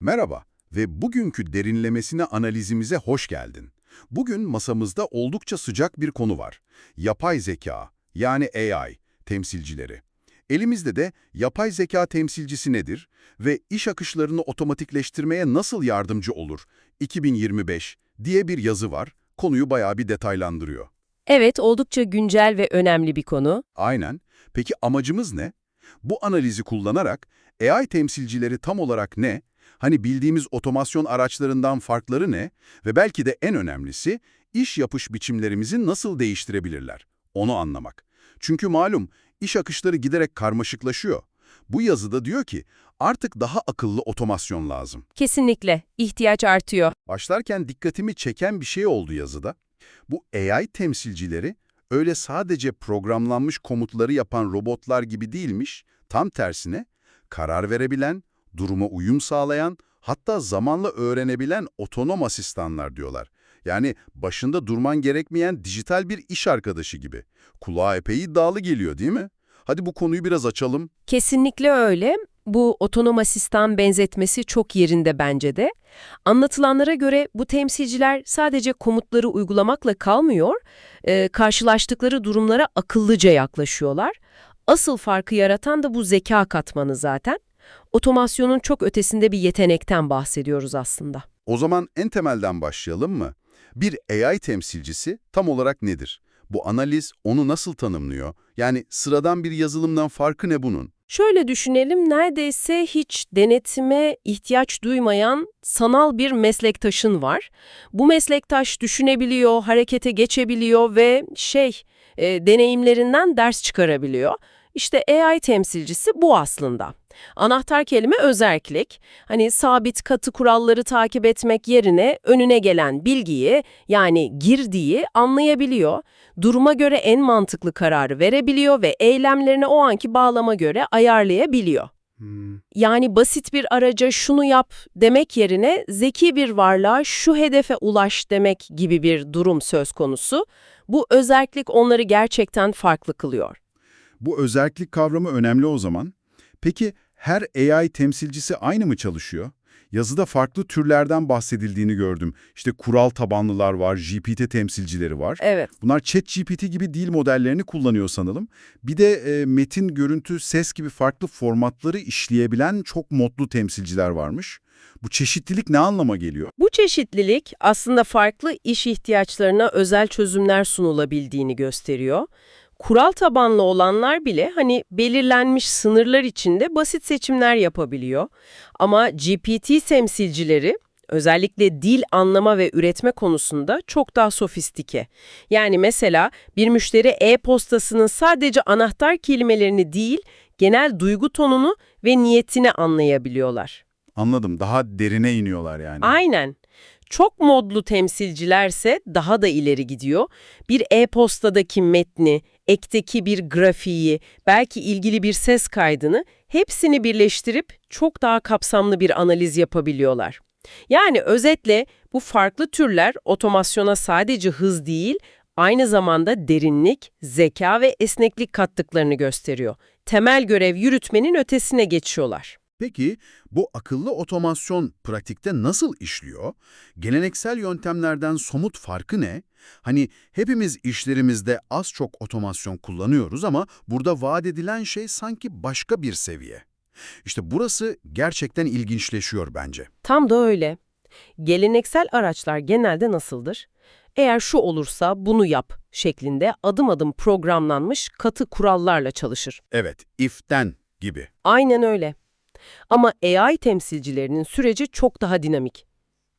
Merhaba ve bugünkü derinlemesine analizimize hoş geldin. Bugün masamızda oldukça sıcak bir konu var. Yapay zeka, yani AI temsilcileri. Elimizde de yapay zeka temsilcisi nedir ve iş akışlarını otomatikleştirmeye nasıl yardımcı olur 2025 diye bir yazı var. Konuyu bayağı bir detaylandırıyor. Evet, oldukça güncel ve önemli bir konu. Aynen. Peki amacımız ne? Bu analizi kullanarak AI temsilcileri tam olarak ne? Hani bildiğimiz otomasyon araçlarından farkları ne? Ve belki de en önemlisi iş yapış biçimlerimizi nasıl değiştirebilirler? Onu anlamak. Çünkü malum iş akışları giderek karmaşıklaşıyor. Bu yazıda diyor ki artık daha akıllı otomasyon lazım. Kesinlikle ihtiyaç artıyor. Başlarken dikkatimi çeken bir şey oldu yazıda. Bu AI temsilcileri öyle sadece programlanmış komutları yapan robotlar gibi değilmiş, tam tersine karar verebilen, duruma uyum sağlayan, hatta zamanla öğrenebilen otonom asistanlar diyorlar. Yani başında durman gerekmeyen dijital bir iş arkadaşı gibi. Kulağa epey iddialı geliyor değil mi? Hadi bu konuyu biraz açalım. Kesinlikle öyle. Bu otonom asistan benzetmesi çok yerinde bence de. Anlatılanlara göre bu temsilciler sadece komutları uygulamakla kalmıyor, e, karşılaştıkları durumlara akıllıca yaklaşıyorlar. Asıl farkı yaratan da bu zeka katmanı zaten. Otomasyonun çok ötesinde bir yetenekten bahsediyoruz aslında. O zaman en temelden başlayalım mı? Bir AI temsilcisi tam olarak nedir? Bu analiz onu nasıl tanımlıyor? Yani sıradan bir yazılımdan farkı ne bunun? Şöyle düşünelim, neredeyse hiç denetime ihtiyaç duymayan sanal bir meslektaşın var. Bu meslektaş düşünebiliyor, harekete geçebiliyor ve şey, e, deneyimlerinden ders çıkarabiliyor. İşte AI temsilcisi bu aslında. Anahtar kelime özerklik. Hani sabit katı kuralları takip etmek yerine önüne gelen bilgiyi yani girdiği anlayabiliyor. Duruma göre en mantıklı kararı verebiliyor ve eylemlerini o anki bağlama göre ayarlayabiliyor. Yani basit bir araca şunu yap demek yerine zeki bir varlığa şu hedefe ulaş demek gibi bir durum söz konusu. Bu özerklik onları gerçekten farklı kılıyor. Bu özellik kavramı önemli o zaman. Peki her AI temsilcisi aynı mı çalışıyor? Yazıda farklı türlerden bahsedildiğini gördüm. İşte kural tabanlılar var, GPT temsilcileri var. Evet. Bunlar ChatGPT gibi dil modellerini kullanıyor sanalım. Bir de e, metin, görüntü, ses gibi farklı formatları işleyebilen çok modlu temsilciler varmış. Bu çeşitlilik ne anlama geliyor? Bu çeşitlilik aslında farklı iş ihtiyaçlarına özel çözümler sunulabildiğini gösteriyor. Kural tabanlı olanlar bile hani belirlenmiş sınırlar içinde basit seçimler yapabiliyor. Ama GPT temsilcileri özellikle dil anlama ve üretme konusunda çok daha sofistike. Yani mesela bir müşteri e-postasının sadece anahtar kelimelerini değil, genel duygu tonunu ve niyetini anlayabiliyorlar. Anladım. Daha derine iniyorlar yani. Aynen. Çok modlu temsilcilerse daha da ileri gidiyor. Bir e-postadaki metni, ekteki bir grafiği, belki ilgili bir ses kaydını hepsini birleştirip çok daha kapsamlı bir analiz yapabiliyorlar. Yani özetle bu farklı türler otomasyona sadece hız değil, aynı zamanda derinlik, zeka ve esneklik kattıklarını gösteriyor. Temel görev yürütmenin ötesine geçiyorlar. Peki bu akıllı otomasyon pratikte nasıl işliyor? Geleneksel yöntemlerden somut farkı ne? Hani hepimiz işlerimizde az çok otomasyon kullanıyoruz ama burada vaat edilen şey sanki başka bir seviye. İşte burası gerçekten ilginçleşiyor bence. Tam da öyle. Geleneksel araçlar genelde nasıldır? Eğer şu olursa bunu yap şeklinde adım adım programlanmış katı kurallarla çalışır. Evet, if'ten gibi. Aynen öyle. Ama AI temsilcilerinin süreci çok daha dinamik.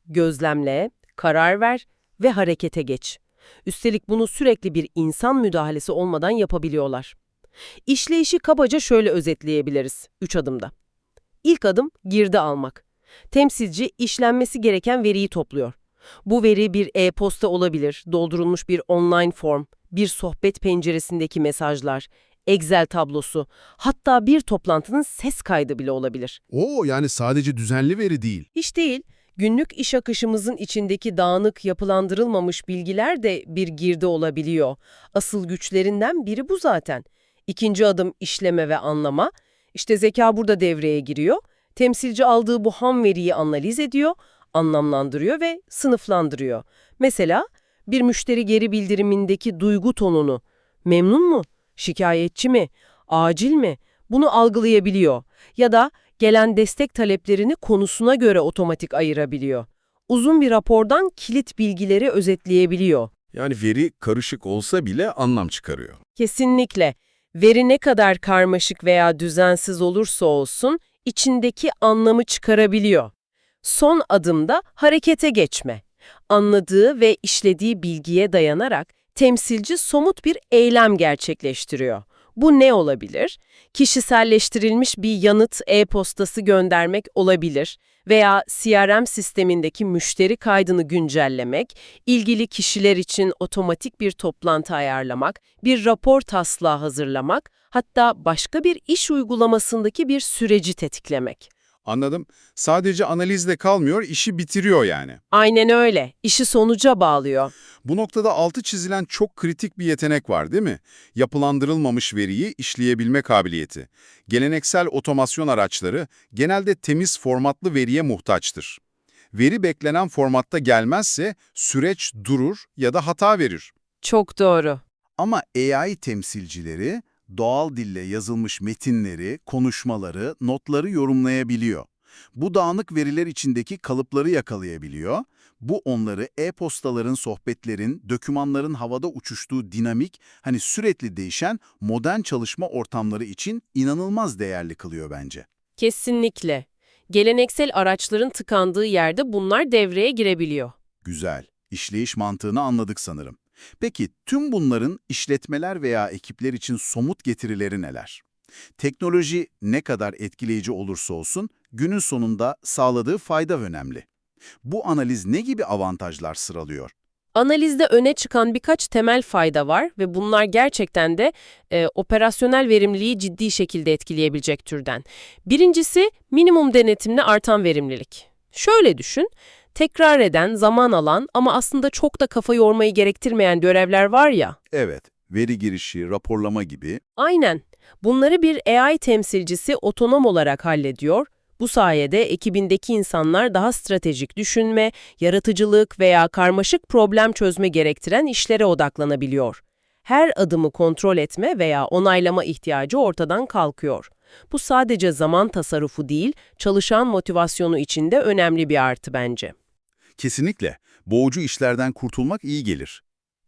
Gözlemle, karar ver ve harekete geç. Üstelik bunu sürekli bir insan müdahalesi olmadan yapabiliyorlar. İşleyişi kabaca şöyle özetleyebiliriz 3 adımda. İlk adım girdi almak. Temsilci işlenmesi gereken veriyi topluyor. Bu veri bir e-posta olabilir, doldurulmuş bir online form, bir sohbet penceresindeki mesajlar, Excel tablosu, hatta bir toplantının ses kaydı bile olabilir. Oo yani sadece düzenli veri değil. Hiç değil, günlük iş akışımızın içindeki dağınık, yapılandırılmamış bilgiler de bir girdi olabiliyor. Asıl güçlerinden biri bu zaten. İkinci adım işleme ve anlama. İşte zeka burada devreye giriyor. Temsilci aldığı bu ham veriyi analiz ediyor, anlamlandırıyor ve sınıflandırıyor. Mesela bir müşteri geri bildirimindeki duygu tonunu, memnun mu, şikayetçi mi, acil mi, bunu algılayabiliyor. Ya da gelen destek taleplerini konusuna göre otomatik ayırabiliyor. Uzun bir rapordan kilit bilgileri özetleyebiliyor. Yani veri karışık olsa bile anlam çıkarıyor. Kesinlikle. Veri ne kadar karmaşık veya düzensiz olursa olsun içindeki anlamı çıkarabiliyor. Son adımda harekete geçme. Anladığı ve işlediği bilgiye dayanarak temsilci somut bir eylem gerçekleştiriyor. Bu ne olabilir? Kişiselleştirilmiş bir yanıt e-postası göndermek olabilir veya CRM sistemindeki müşteri kaydını güncellemek, ilgili kişiler için otomatik bir toplantı ayarlamak, bir rapor taslağı hazırlamak, hatta başka bir iş uygulamasındaki bir süreci tetiklemek. Anladım. Sadece analizle kalmıyor, işi bitiriyor yani. Aynen öyle. İşi sonuca bağlıyor. Bu noktada altı çizilen çok kritik bir yetenek var değil mi? Yapılandırılmamış veriyi işleyebilme kabiliyeti. Geleneksel otomasyon araçları genelde temiz formatlı veriye muhtaçtır. Veri beklenen formatta gelmezse süreç durur ya da hata verir. Çok doğru. Ama AI temsilcileri doğal dille yazılmış metinleri, konuşmaları, notları yorumlayabiliyor. Bu dağınık veriler içindeki kalıpları yakalayabiliyor. Bu onları e-postaların, sohbetlerin, dokümanların havada uçuştuğu dinamik, hani sürekli değişen modern çalışma ortamları için inanılmaz değerli kılıyor bence. Kesinlikle. Geleneksel araçların tıkandığı yerde bunlar devreye girebiliyor. Güzel. İşleyiş mantığını anladık sanırım. Peki tüm bunların işletmeler veya ekipler için somut getirileri neler? Teknoloji ne kadar etkileyici olursa olsun günün sonunda sağladığı fayda önemli. Bu analiz ne gibi avantajlar sıralıyor? Analizde öne çıkan birkaç temel fayda var ve bunlar gerçekten de e, operasyonel verimliliği ciddi şekilde etkileyebilecek türden. Birincisi minimum denetimle artan verimlilik. Şöyle düşün, tekrar eden, zaman alan ama aslında çok da kafa yormayı gerektirmeyen görevler var ya. Evet, veri girişi, raporlama gibi Aynen. Bunları bir AI temsilcisi otonom olarak hallediyor. Bu sayede ekibindeki insanlar daha stratejik düşünme, yaratıcılık veya karmaşık problem çözme gerektiren işlere odaklanabiliyor. Her adımı kontrol etme veya onaylama ihtiyacı ortadan kalkıyor. Bu sadece zaman tasarrufu değil, çalışan motivasyonu için de önemli bir artı bence. Kesinlikle boğucu işlerden kurtulmak iyi gelir.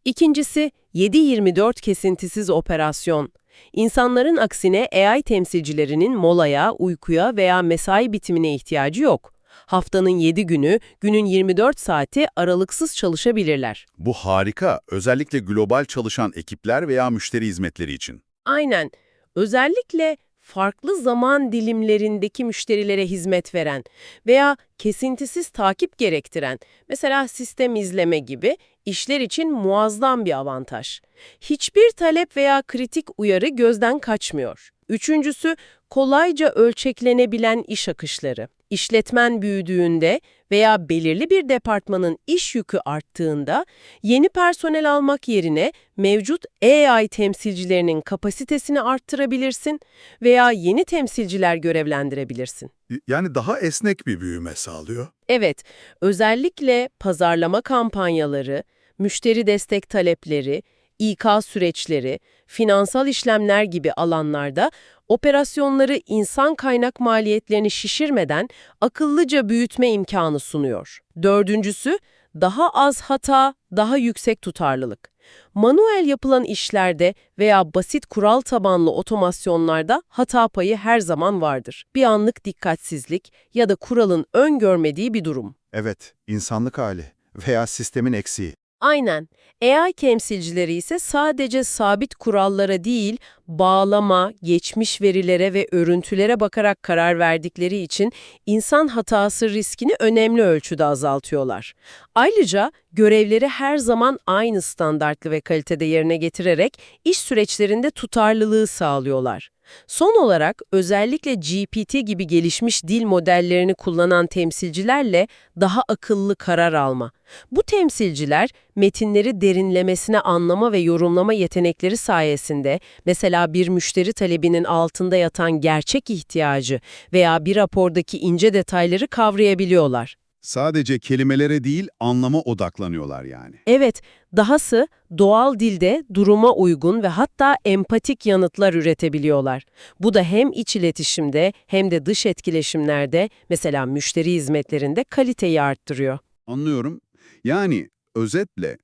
İkincisi 7-24 kesintisiz operasyon. İnsanların aksine AI temsilcilerinin molaya, uykuya veya mesai bitimine ihtiyacı yok. Haftanın 7 günü, günün 24 saati aralıksız çalışabilirler. Bu harika, özellikle global çalışan ekipler veya müşteri hizmetleri için. Aynen. Özellikle farklı zaman dilimlerindeki müşterilere hizmet veren veya kesintisiz takip gerektiren, mesela sistem izleme gibi işler için muazzam bir avantaj. Hiçbir talep veya kritik uyarı gözden kaçmıyor. Üçüncüsü, kolayca ölçeklenebilen iş akışları. İşletmen büyüdüğünde veya belirli bir departmanın iş yükü arttığında yeni personel almak yerine mevcut AI temsilcilerinin kapasitesini arttırabilirsin veya yeni temsilciler görevlendirebilirsin. Yani daha esnek bir büyüme sağlıyor. Evet, özellikle pazarlama kampanyaları, müşteri destek talepleri, İK süreçleri, finansal işlemler gibi alanlarda operasyonları insan kaynak maliyetlerini şişirmeden akıllıca büyütme imkanı sunuyor. Dördüncüsü, daha az hata, daha yüksek tutarlılık. Manuel yapılan işlerde veya basit kural tabanlı otomasyonlarda hata payı her zaman vardır. Bir anlık dikkatsizlik ya da kuralın öngörmediği bir durum. Evet, insanlık hali veya sistemin eksiği. Aynen. AI temsilcileri ise sadece sabit kurallara değil, bağlama, geçmiş verilere ve örüntülere bakarak karar verdikleri için insan hatası riskini önemli ölçüde azaltıyorlar. Ayrıca görevleri her zaman aynı standartlı ve kalitede yerine getirerek iş süreçlerinde tutarlılığı sağlıyorlar. Son olarak özellikle GPT gibi gelişmiş dil modellerini kullanan temsilcilerle daha akıllı karar alma. Bu temsilciler metinleri derinlemesine anlama ve yorumlama yetenekleri sayesinde mesela bir müşteri talebinin altında yatan gerçek ihtiyacı veya bir rapordaki ince detayları kavrayabiliyorlar. Sadece kelimelere değil anlama odaklanıyorlar yani. Evet, dahası doğal dilde duruma uygun ve hatta empatik yanıtlar üretebiliyorlar. Bu da hem iç iletişimde hem de dış etkileşimlerde, mesela müşteri hizmetlerinde kaliteyi arttırıyor. Anlıyorum. Yani özetle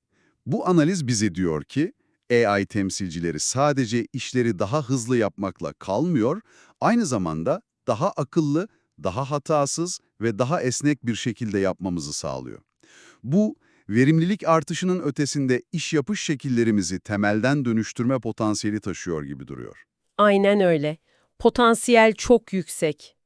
bu analiz bize diyor ki AI temsilcileri sadece işleri daha hızlı yapmakla kalmıyor, aynı zamanda daha akıllı, daha hatasız ve daha esnek bir şekilde yapmamızı sağlıyor. Bu, verimlilik artışının ötesinde iş yapış şekillerimizi temelden dönüştürme potansiyeli taşıyor gibi duruyor. Aynen öyle. Potansiyel çok yüksek.